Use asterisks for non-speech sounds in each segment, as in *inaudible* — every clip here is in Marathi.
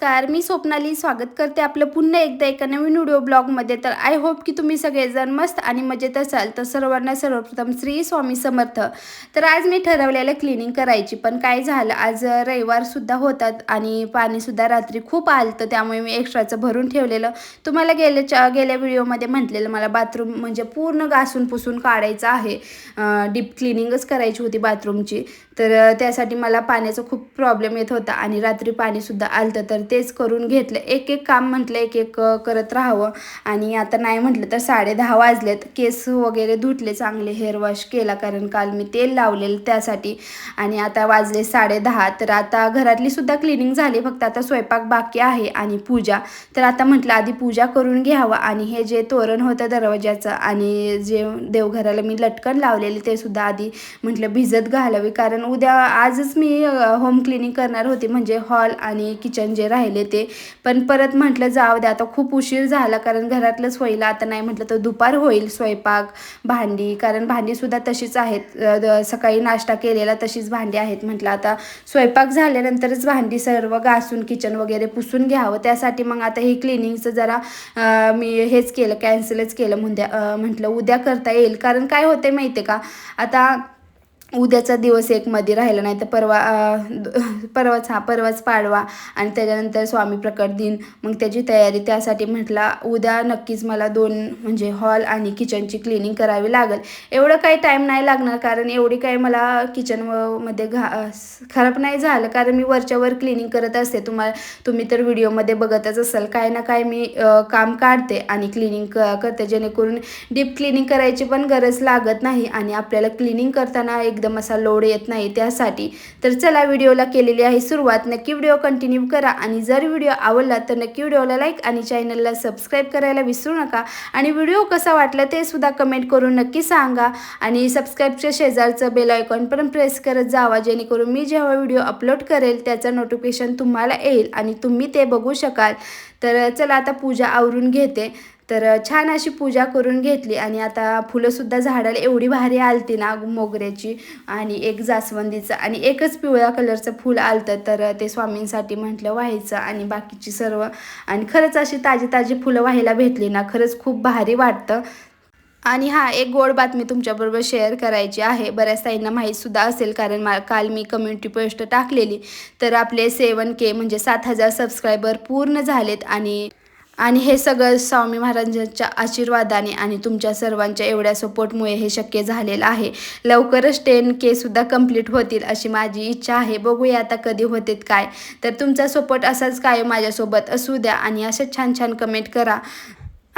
नमस्कार मी स्वप्नाली स्वागत करते आपलं पुन्हा एकदा एका नवीन व्हिडिओ ब्लॉगमध्ये तर आय होप की तुम्ही सगळेजण मस्त आणि मजेत असाल. तर सर्वांना सर्वप्रथम श्री स्वामी समर्थ. तर आज मी ठरवलेलं क्लिनिंग करायची पण काय झालं आज रविवारसुद्धा होतात आणि पाणीसुद्धा रात्री खूप आलं तर त्यामुळे मी एक्स्ट्राचं भरून ठेवलेलं. तुम्हाला गेल्याच्या गेल्या व्हिडिओमध्ये म्हटलेलं मला बाथरूम म्हणजे पूर्ण घासून पुसून काढायचं आहे. डीप क्लिनिंगच करायची होती बाथरूमची तर त्यासाठी मला पाण्याचा खूप प्रॉब्लेम येत होता आणि रात्री पाणीसुद्धा आलतं. तर तेच करून घेतलं. एक एक काम म्हटलं एक एक करत राहावं. आणि आता नाही म्हटलं तर साडे दहा वाजलेत. केस वगैरे धुतले चांगले हेअर वॉश केला कारण काल मी तेल लावलेलं त्यासाठी. आणि आता वाजले साडे दहा. तर आता घरातली सुद्धा क्लिनिंग झाली. फक्त आता स्वयंपाक बाकी आहे आणि पूजा. तर आता म्हटलं आधी पूजा करून घ्यावं. आणि हे जे तोरण होतं दरवाजाचं आणि जे देवघराला मी लटकन लावलेले ते सुद्धा आधी म्हटलं भिजत घालावी. कारण उद्या आजच मी होम क्लिनिंग करणार होती. म्हणजे हॉल आणि किचन जे राहिले ते. पण परत म्हटलं जाऊ द्या आता खूप उशीर झाला कारण घरातलंच होईल. आता नाही म्हटलं तर दुपार होईल स्वयंपाक भांडी. कारण भांडीसुद्धा तशीच आहेत. द- सकाळी नाश्ता केलेला तशीच भांडी आहेत म्हटलं. आता स्वयंपाक झाल्यानंतरच भांडी सर्व घासून किचन वगैरे पुसून घ्यावं. त्यासाठी मग आता हे क्लिनिंगचं जरा मी हेच केलं कॅन्सलच केलं. म्हणजे म्हटलं उद्या करता येईल. कारण काय होते माहिती आहे का? आता उद्याचा दिवस एक मध्ये राहिला नाही तर परवा परवाच हा परवाच पाडवा आणि त्याच्यानंतर स्वामी प्रकट दिन. मग त्याची तयारी त्यासाठी म्हटला उद्या नक्कीच मला दोन म्हणजे हॉल आणि किचनची क्लिनिंग करावी लागेल. एवढं काही टाईम नाही लागणार कारण एवढी काही मला किचनमध्ये घा खराब नाही झालं. कारण मी वरच्या वर क्लिनिंग करत असते. तुम्हाला तुम्ही तर व्हिडिओमध्ये बघतच असाल. काय ना काय मी काम काढते आणि क्लिनिंग क करते. जेणेकरून डीप क्लिनिंग करायची पण गरज लागत नाही आणि आपल्याला क्लिनिंग करताना एक एकदम असा लोड येत नाही त्यासाठी. तर चला व्हिडिओला केलेली आहे सुरुवात. नक्की व्हिडिओ कंटिन्यू करा आणि जर व्हिडिओ आवडला तर नक्की व्हिडिओला लाईक आणि चॅनलला सबस्क्राईब करायला विसरू नका. आणि व्हिडिओ कसा वाटला ते सुद्धा कमेंट करून नक्की सांगा. आणि सबस्क्राईबच्या शेजारचं बेल आयकॉन पण प्रेस करत जावा जेणेकरून मी जेव्हा व्हिडिओ अपलोड करेल त्याचं नोटिफिकेशन तुम्हाला येईल आणि तुम्ही ते बघू शकाल. तर चला आता पूजा आवरून घेते. तर छान अशी पूजा करून घेतली आणि आता फुलंसुद्धा झाडाला एवढी भारी आलती ना मोगऱ्याची आणि एक जास्वंदीचं आणि एकच पिवळ्या कलरचं फूल आलतं. तर ते स्वामींसाठी म्हटलं व्हायचं आणि बाकीची सर्व आणि खरंच अशी ताजी ताजी फुलं व्हायला भेटली ना खरंच खूप भारी वाटतं. आणि हा एक गोड बातमी तुमच्याबरोबर शेअर करायची आहे. बऱ्याच ताईंना माहीतसुद्धा असेल कारण मा काल मी कम्युनिटी पोस्ट टाकलेली. तर आपले सेवन के म्हणजे सात हजार सबस्क्रायबर पूर्ण झालेत आणि आणि हे सगळं स्वामी महाराजांच्या आशीर्वादाने आणि तुमच्या सर्वांच्या एवढ्या सपोर्टमुळे हे शक्य झालेलं आहे. लवकरच टेन के सुद्धा कंप्लीट होतील अशी माझी इच्छा आहे. बघूया आता कधी होतेत काय. तर तुमचा सपोर्ट असाच काय माझ्यासोबत असू द्या आणि अशा छान छान कमेंट करा.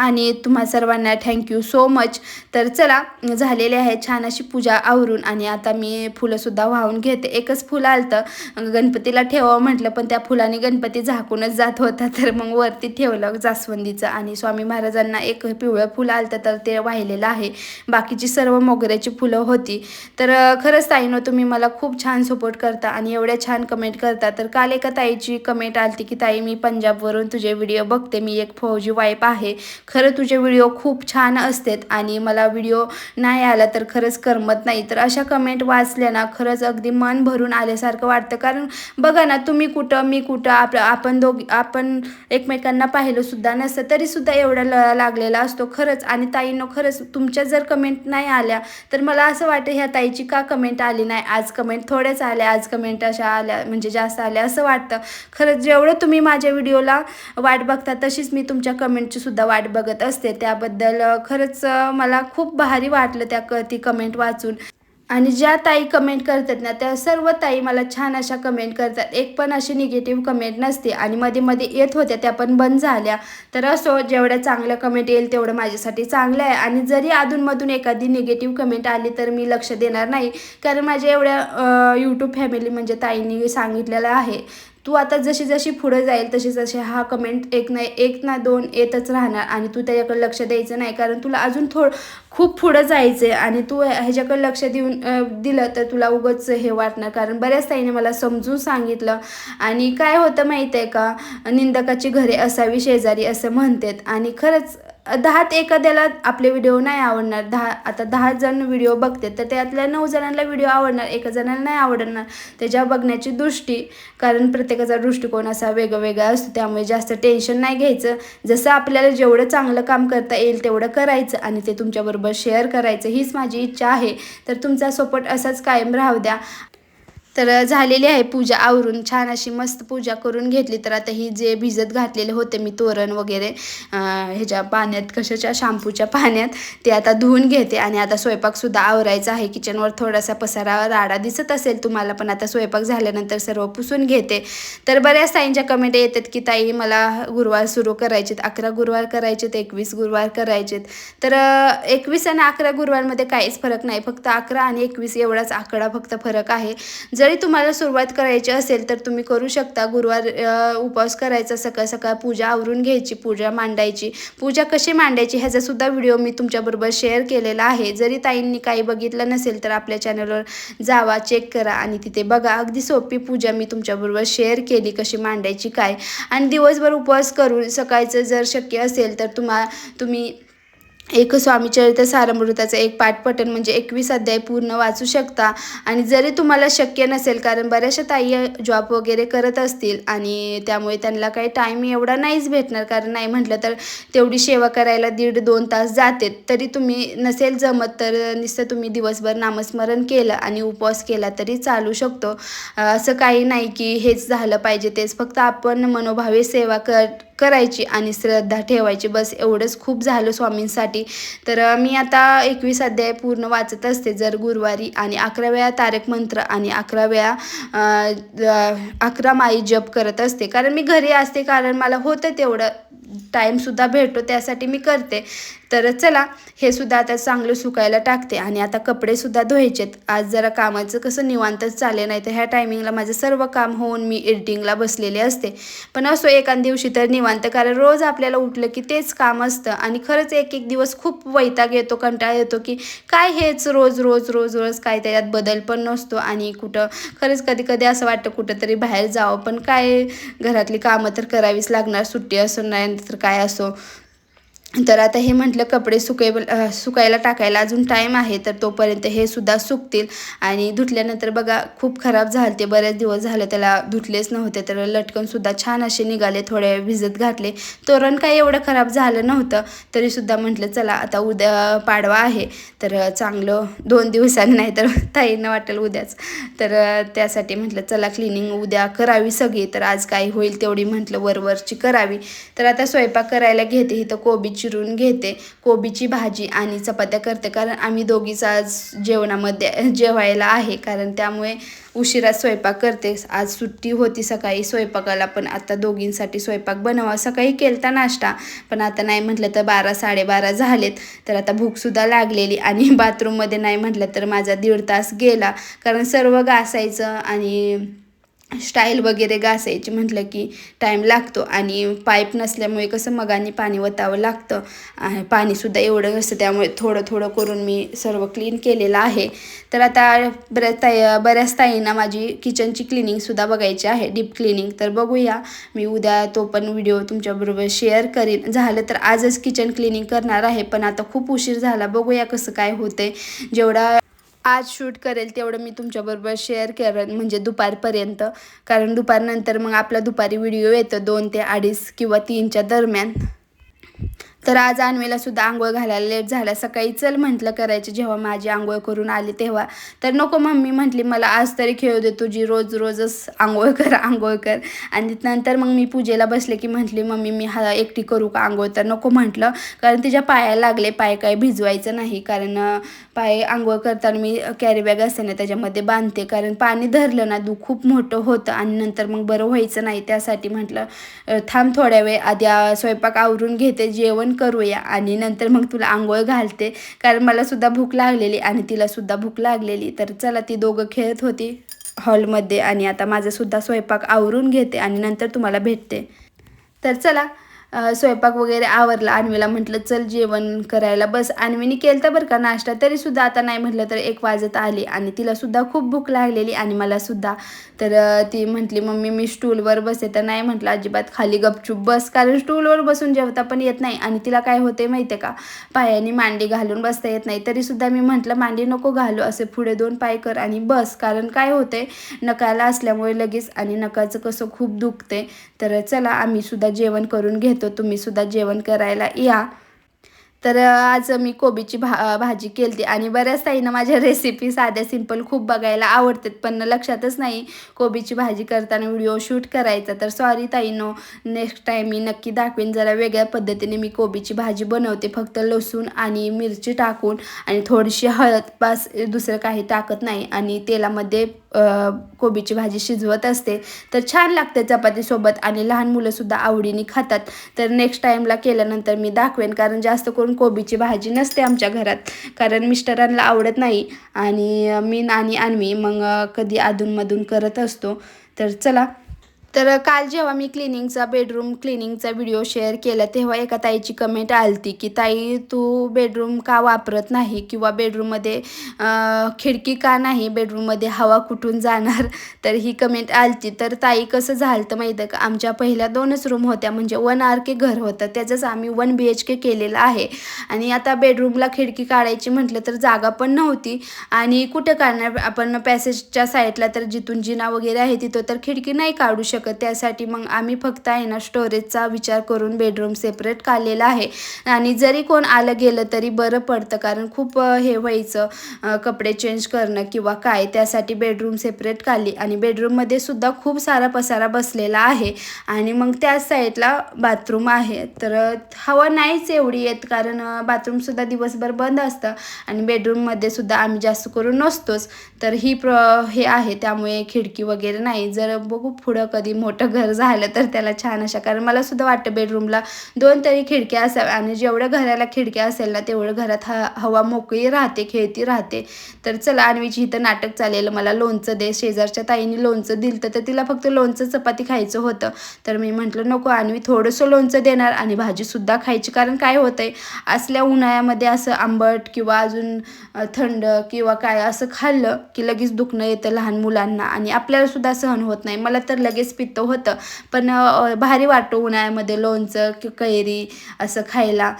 आणि तुम्हा सर्वांना थँक्यू सो मच तर चला झालेले आहे छान अशी पूजा आवरून आणि आता मी फुलंसुद्धा वाहून घेते. एकच फुलं आलतं गणपतीला ठेवावं म्हटलं पण त्या फुलाने गणपती झाकूनच जात होता. *laughs* तर मग वरती ठेवलं जास्वंदीचं आणि स्वामी महाराजांना एक पिवळं फुलं आलतं तर ते वाहिलेलं आहे. बाकीची सर्व मोगऱ्याची फुलं होती. तर खरंच ताईनो तुम्ही मला खूप छान सपोर्ट करता आणि एवढ्या छान कमेंट करता. तर काल एका ताईची कमेंट आलती की ताई मी पंजाबवरून तुझे व्हिडिओ बघते. मी एक फौजी वाईफ आहे. खरं तुझे व्हिडिओ खूप छान असतात आणि मला व्हिडिओ नाही आला तर खरंच करमत नाही. तर अशा कमेंट वाचल्या ना खरंच अगदी मन भरून आल्यासारखं वाटतं. कारण बघा ना तुम्ही कुठं मी कुठं आप आपण दोघी आपण एकमेकांना पाहिलंसुद्धा नसतं तरीसुद्धा एवढा लळा लागलेला असतो खरंच. आणि ताईंनो खरंच तुमच्या जर कमेंट नाही आल्या तर मला असं वाटतं ह्या ताईची का कमेंट आली नाही? आज कमेंट थोड्याच आल्या आज कमेंट अशा आल्या म्हणजे जास्त आल्या असं वाटतं. खरंच जेवढं तुम्ही माझ्या व्हिडिओला वाट बघता तशीच मी तुमच्या कमेंटची सुद्धा वाट बघत असते. त्याबद्दल खरंच मला खूप भारी वाटलं त्या क ती कमेंट वाचून. आणि ज्या ताई कमेंट करतात ना त्या सर्व ताई मला छान अशा कमेंट करतात. एक पण अशी निगेटिव्ह कमेंट नसते आणि मध्ये मध्ये येत होत्या त्या पण बंद झाल्या. तर असो जेवढ्या चांगल्या कमेंट येईल तेवढं माझ्यासाठी चांगलं आहे. आणि जरी अधूनमधून एखादी निगेटिव्ह कमेंट आली तर मी लक्ष देणार नाही. कारण माझ्या एवढ्या यूट्यूब फॅमिली म्हणजे ताईंनी सांगितलेलं आहे. तू आता जशी जशी पुढे जाईल तशी जशी हा कमेंट एक ना एक ना दोन येतच राहणार आणि तू त्याच्याकडे लक्ष द्यायचं नाही. कारण तुला अजून थोडं खूप पुढं जायचं आहे आणि तू ह्याच्याकडे लक्ष देऊन दिलं तर तुला उगच हे वाटणार. कारण बऱ्याच ताईने मला समजून सांगितलं. आणि काय होतं माहीत आहे का? निंदकाची घरे असावी शेजारी असं म्हणतात. आणि खरंच दहात एखाद्याला आपले व्हिडिओ नाही आवडणार. दहा आता दहा जण व्हिडिओ बघते तर त्यातल्या नऊ जणांना व्हिडिओ आवडणार एका जणांना नाही आवडणार. त्याच्या बघण्याची दृष्टी कारण प्रत्येकाचा दृष्टिकोन असा वेगवेगळा असतो त्यामुळे जास्त टेन्शन नाही घ्यायचं. जसं आपल्याला जेवढं चांगलं काम करता येईल तेवढं करायचं आणि ते तुमच्याबरोबर शेअर करायचं हीच माझी इच्छा आहे. तर तुमचा सपोर्ट असाच कायम राहू द्या. तर झालेली आहे पूजा आवरून. छान अशी मस्त पूजा करून घेतली. तर आता ही जे भिजत घातलेले होते मी तोरण वगैरे ह्याच्या पाण्यात कशाच्या? शॅम्पूच्या पाण्यात ते आता धुवून घेते. आणि आता स्वयंपाकसुद्धा आवरायचा आहे. किचनवर थोडासा पसारा राडा दिसत असेल तुम्हाला पण आता स्वयंपाक झाल्यानंतर सर्व पुसून घेते. तर बऱ्याच ताईंच्या कमेंट येतात की ताई मला गुरुवार सुरू करायचेत. अकरा गुरुवार करायचेत एकवीस गुरुवार करायचेत. तर एकवीस आणि अकरा गुरुवारमध्ये काहीच फरक नाही. फक्त अकरा आणि एकवीस एवढाच आकडा फक्त फरक आहे. जरी तुम्हाला सुरुवात करायची असेल तर तुम्ही करू शकता. गुरुवार उपवास करायचा सकाळ सकाळ पूजा आवरून घ्यायची पूजा मांडायची. पूजा कशी मांडायची ह्याचासुद्धा व्हिडिओ मी तुमच्याबरोबर शेअर केलेला आहे. जरी ताईंनी काही बघितलं नसेल तर आपल्या चॅनलवर जावा चेक करा आणि तिथे बघा. अगदी सोपी पूजा मी तुमच्याबरोबर शेअर केली कशी मांडायची काय. आणि दिवसभर उपवास करून सकाळचं जर शक्य असेल तर तुम्हा तुम्ही एक स्वामीचरित्र सारमृताचं एक पाठपठण म्हणजे एकवीस अध्याय पूर्ण वाचू शकता. आणि जरी तुम्हाला शक्य नसेल कारण बऱ्याचशा ताई जॉब वगैरे करत असतील आणि त्यामुळे त्यांना काही टाईम एवढा नाहीच भेटणार. कारण नाही म्हटलं तर तेवढी सेवा करायला दीड दोन तास जाते. तरी तुम्ही नसेल जमत तर नुसतं तुम्ही दिवसभर नामस्मरण केलं आणि उपवास केला तरी चालू शकतो. असं काही नाही की हेच झालं पाहिजे तेच फक्त आपण मनोभावे सेवा कर करायची आणि श्रद्धा ठेवायची. बस एवढंच. खूप झालं स्वामींसाठी. तर मी आता एकवीस अध्याय पूर्ण वाचत असते. जर गुरुवारी आणि अकरा वेळा तारक मंत्र आणि अकरा वेळा अकरा माई जप करत असते. कारण मी घरी असते. कारण मला होतं तेवढं. टाईमसुद्धा भेटतो. त्यासाठी मी करते. तर चला हे सुद्धा आता चांगलं सुकायला टाकते आणि आता कपडेसुद्धा धुवायचेत. आज जरा कामाचं कसं निवांतच चालेल नाही तर ह्या टायमिंगला माझं सर्व काम होऊन मी एडिटिंगला बसलेले असते. पण असो एका दिवशी तर निवांत कारण रोज आपल्याला उठलं की तेच काम असतं. आणि खरंच एक एक दिवस खूप वैताग येतो कंटाळा येतो की काय हेच रोज रोज रोज रोज काय त्याच्यात बदल पण नसतो. आणि कुठं खरंच कधी कधी असं वाटतं कुठंतरी बाहेर जावं पण काय घरातली कामं तर करावीच लागणार सुट्टी असो नाही तर काय असो. तर आता हे म्हटलं कपडे सुकाय सुकायला टाकायला अजून टाईम आहे तर तोपर्यंत हे सुद्धा सुकतील. आणि धुतल्यानंतर बघा खूप खराब झाले ते. बरेच दिवस झाले त्याला धुतलेच नव्हते तर लटकनसुद्धा छान असे निघाले थोडे भिजत घातले. तोरण काही एवढं खराब झालं नव्हतं तरीसुद्धा म्हटलं चला आता उद्या पाडवा आहे. तर चांगलं दोन दिवसांनी नाही तर ताईंना वाटेल उद्याच. तर त्यासाठी म्हटलं चला क्लिनिंग उद्या करावी सगळी. तर आज काही होईल तेवढी म्हटलं वरवरची करावी. तर आता स्वयंपाक करायला घेते इथं कोबी चिरून घेते. कोबीची भाजी आणि चपात्या करते. कारण आम्ही दोघीच आज जेवणामध्ये जेवायला आहे. कारण त्यामुळे उशिरा स्वयंपाक करते. आज सुट्टी होती सकाळी. स्वयंपाकाला पण आता दोघींसाठी स्वयंपाक बनवा. सकाळी केलता नाश्ता. पण आता नाही म्हटलं तर बारा साडेबारा झालेत. तर आता भूकसुद्धा लागलेली आणि *laughs* बाथरूममध्ये नाही म्हटलं तर माझा दीड तास गेला. कारण सर्व घासायचं आणि स्टाईल वगैरे घासायची म्हटलं की टाईम लागतो. आणि पाईप नसल्यामुळे कसं मगाने पाणी वतावं लागतं. आणि पाणीसुद्धा एवढं नसतं. त्यामुळे थोडं थोडं करून मी सर्व क्लीन केलेलं आहे. तर आता बऱ्याच ताई बऱ्याच ताईंना माझी किचनची क्लिनिंगसुद्धा बघायची आहे. डीप क्लिनिंग तर बघूया. मी उद्या तो पण व्हिडिओ तुमच्याबरोबर शेअर करीन. झालं तर आजच किचन क्लिनिंग करणार आहे. पण आता खूप उशीर झाला. बघूया कसं काय होते जेवढा आज शूट करेल तेवढं मी तुमच्याबरोबर शेअर करेन म्हणजे दुपारपर्यंत. कारण दुपारनंतर मग आपला दुपारी व्हिडिओ येतो दोन ते अडीच किंवा तीनच्या दरम्यान. तर आज अन्वीला सुद्धा आंघोळ घालायला लेट झाला. सकाळी चल म्हटलं करायचं जेव्हा माझी आंघोळ करून आली तेव्हा. तर नको मम्मी म्हटली मला आज तरी खेळू दे तुझी रोज रोजच आंघोळ कर आंघोळ कर. आणि नंतर मग मी पूजेला बसले की म्हटली मम्मी मी हा एकटी करू का आंघोळ? तर नको म्हटलं कारण तिच्या पायाला लागले पाय काय भिजवायचं नाही. कारण पाय आंघोळ करताना मी कॅरी बॅग ना त्याच्यामध्ये बांधते. कारण पाणी धरलं ना दू खूप मोठं होतं. आणि नंतर मग बरं व्हायचं नाही. त्यासाठी म्हटलं थांब थोड्या वेळ आधी स्वयंपाक आवरून घेते जेवण करूया आणि नंतर मग तुला आंघोळ घालते. कारण मला सुद्धा भूक लागलेली आणि तिला सुद्धा भूक लागलेली. तर चला ती दोघं खेळत होती हॉलमध्ये आणि आता माझा सुद्धा स्वयंपाक आवरून घेते आणि नंतर तुम्हाला भेटते. तर चला स्वयंपाक वगैरे आवरला अन्वीला म्हटलं चल जेवण करायला बस. अन्वीने केलं तर बरं का नाश्ता तरीसुद्धा आता नाही म्हटलं तर एक वाजत आली आणि तिलासुद्धा खूप भूक लागलेली आणि मलासुद्धा. तर ती म्हटली मम्मी मी स्टूलवर बसते. तर नाही म्हटलं अजिबात खाली गपचूप बस. कारण स्टूलवर बसून जेवता पण येत नाही आणि तिला काय होते माहिती आहे का? पायाने मांडी घालून बसता येत नाही. तरीसुद्धा मी म्हटलं मांडी नको घालू असे पुढे दोन पाय कर आणि बस. कारण काय होते नकाला असल्यामुळे लगेच आणि नकाचं कसं खूप दुखते तर चला आम्ही सुद्धा जेवण करून घेतो. तुम्ही तुम्हीसुद्धा जेवण करायला या. तर आज मी कोबीची भा भाजी केली आणि बऱ्याच ताईनं माझ्या *laughs* रेसिपी साध्या सिंपल खूप बघायला आवडतात. पण लक्षातच नाही कोबीची भाजी करताना व्हिडिओ शूट करायचा. तर सॉरी ताईनो नेक्स्ट टाईम मी नक्की दाखवेन. जरा वेगळ्या पद्धतीने मी कोबीची भाजी बनवते. फक्त लसूण आणि मिरची टाकून आणि थोडीशी हळद बस दुसरं काही टाकत नाही. आणि तेलामध्ये कोबीची भाजी शिजवत असते तर छान लागते चपातीसोबत आणि लहान मुलंसुद्धा आवडीने खातात. तर नेक्स्ट टाईमला केल्यानंतर मी दाखवेन कारण जास्त करून कोबीची भाजी नसते आमच्या घरात कारण मिस्टरांना आवडत नाही. आणि मी आणि अन्वी मग कधी अधूनमधून करत असतो. तर चला तर काल जेव्हा मी क्लिनिंगचा बेडरूम क्लिनिंगचा व्हिडिओ शेअर केला तेव्हा एका ताईची कमेंट आलती की ताई तू बेडरूम का वापरत नाही? किंवा बेडरूममध्ये खिडकी का नाही? बेडरूममध्ये हवा कुठून जाणार? *laughs* तर ही कमेंट आलती. तर ताई कसं झालं तर माहिती आहे का? आमच्या पहिल्या दोनच रूम होत्या. म्हणजे वन आर के घर होतं. त्याचंच आम्ही वन बी एच के केलेलं आहे. आणि आता बेडरूमला खिडकी काढायची म्हटलं तर जागा पण नव्हती. आणि कुठं काढणार? आपण पॅसेजच्या साईडला तर जिथून जिना वगैरे आहे तिथं तर खिडकी नाही काढू शकत. त्यासाठी मग आम्ही फक्त आहे ना स्टोरेजचा विचार करून बेडरूम सेपरेट काढलेला आहे. आणि जरी कोण आलं गेलं तरी बरं पडतं कारण खूप हे व्हायचं कपडे चेंज करणं किंवा काय त्यासाठी बेडरूम सेपरेट काढली. आणि बेडरूममध्ये सुद्धा खूप सारा पसारा बसलेला आहे. आणि मग त्याच साईडला बाथरूम आहे. तर हवा नाहीच एवढी येत कारण बाथरूमसुद्धा दिवसभर बंद असतं. आणि बेडरूममध्ये सुद्धा आम्ही जास्त करून नसतोच. तर ही प्र हे आहे त्यामुळे खिडकी वगैरे नाही. जर बघू पुढं कधी मोठं घर झालं तर त्याला छान अशा कारण मला सुद्धा वाटतं बेडरूमला दोन तरी खिडक्या असाव्या आणि जेवढ्या घराला खिडक्या असेल ना तेवढं घरात ह हवा मोकळी राहते खेळती राहते. तर चला आणवीची इथं नाटक चालेल. मला लोणचं दे. शेजारच्या ताईने लोणचं दिलं तर तिला फक्त लोणचं चपाती खायचं होतं. तर मी म्हटलं नको आणवी थोडंसं लोणचं देणार. आणि भाजीसुद्धा खायची. कारण काय होतंय असल्या उन्हाळ्यामध्ये असं आंबट किंवा अजून थंड किंवा काय असं खाल्लं की लगेच दुखणं येतं लहान मुलांना. आणि आपल्याला सुद्धा सहन होत नाही. मला तर लगेच पित्त होतं. पण भारी वाटतं उन्हाळ्यामध्ये लोणचं कि कैरी असं खायला.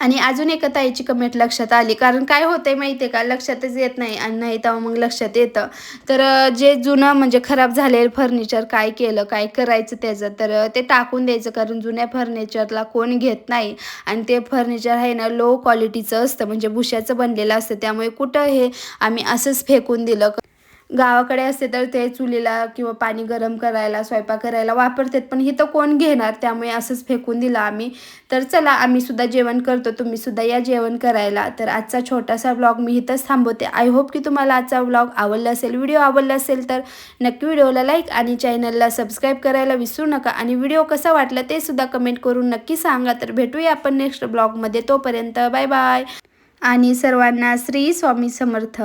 आणि अजून एका ताईची कमेंट लक्षात आली. कारण काय होतंय माहिती आहे का? लक्षातच येत नाही आणि नाही तेव्हा मग लक्षात येतं. तर जे जुनं म्हणजे खराब झालेलं फर्निचर काय केलं काय करायचं त्याचं तर ते टाकून द्यायचं. कारण जुन्या फर्निचरला कोण घेत नाही. आणि ते फर्निचर आहे ना लो क्वालिटीचं असतं. म्हणजे भुशाचं बनलेलं असतं. त्यामुळे कुठं हे आम्ही असंच फेकून दिलं. गावाकडे असते तर ते चुलीला किंवा पाणी गरम करायला स्वयंपाक करायला वापरतात. पण इथं कोण घेणार? त्यामुळे असंच फेकून दिलं आम्ही. तर चला आम्ही सुद्धा जेवण करतो. तुम्ही सुद्धा या जेवण करायला. तर आजचा छोटासा ब्लॉग मी इथंच थांबवते. आय होप की तुम्हाला आजचा ब्लॉग आवडला असेल. व्हिडिओ आवडला असेल तर नक्की व्हिडिओला लाईक आणि चॅनलला सबस्क्राईब करायला विसरू नका. आणि व्हिडिओ कसा वाटला ते सुद्धा कमेंट करून नक्की सांगा. तर भेटूया आपण नेक्स्ट ब्लॉगमध्ये तोपर्यंत बाय बाय आणि सर्वांना श्री स्वामी समर्थ.